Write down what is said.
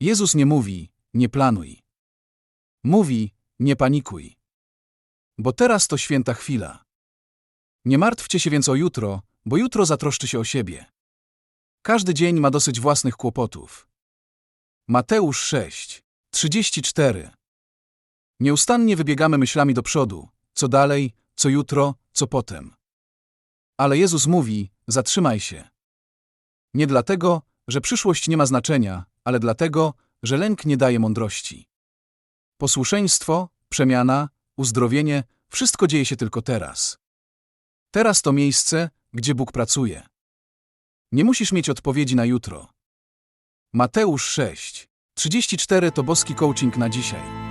Jezus nie mówi, nie planuj. Mówi, nie panikuj. Bo teraz to święta chwila. Nie martwcie się więc o jutro, bo jutro zatroszczy się o siebie. Każdy dzień ma dosyć własnych kłopotów. Mateusz 6, 34. Nieustannie wybiegamy myślami do przodu, co dalej, co jutro, co potem. Ale Jezus mówi: zatrzymaj się. Nie dlatego, że przyszłość nie ma znaczenia, ale dlatego, że lęk nie daje mądrości. Posłuszeństwo, przemiana, uzdrowienie wszystko dzieje się tylko teraz. Teraz to miejsce, gdzie Bóg pracuje. Nie musisz mieć odpowiedzi na jutro. Mateusz 6, 34 to boski coaching na dzisiaj.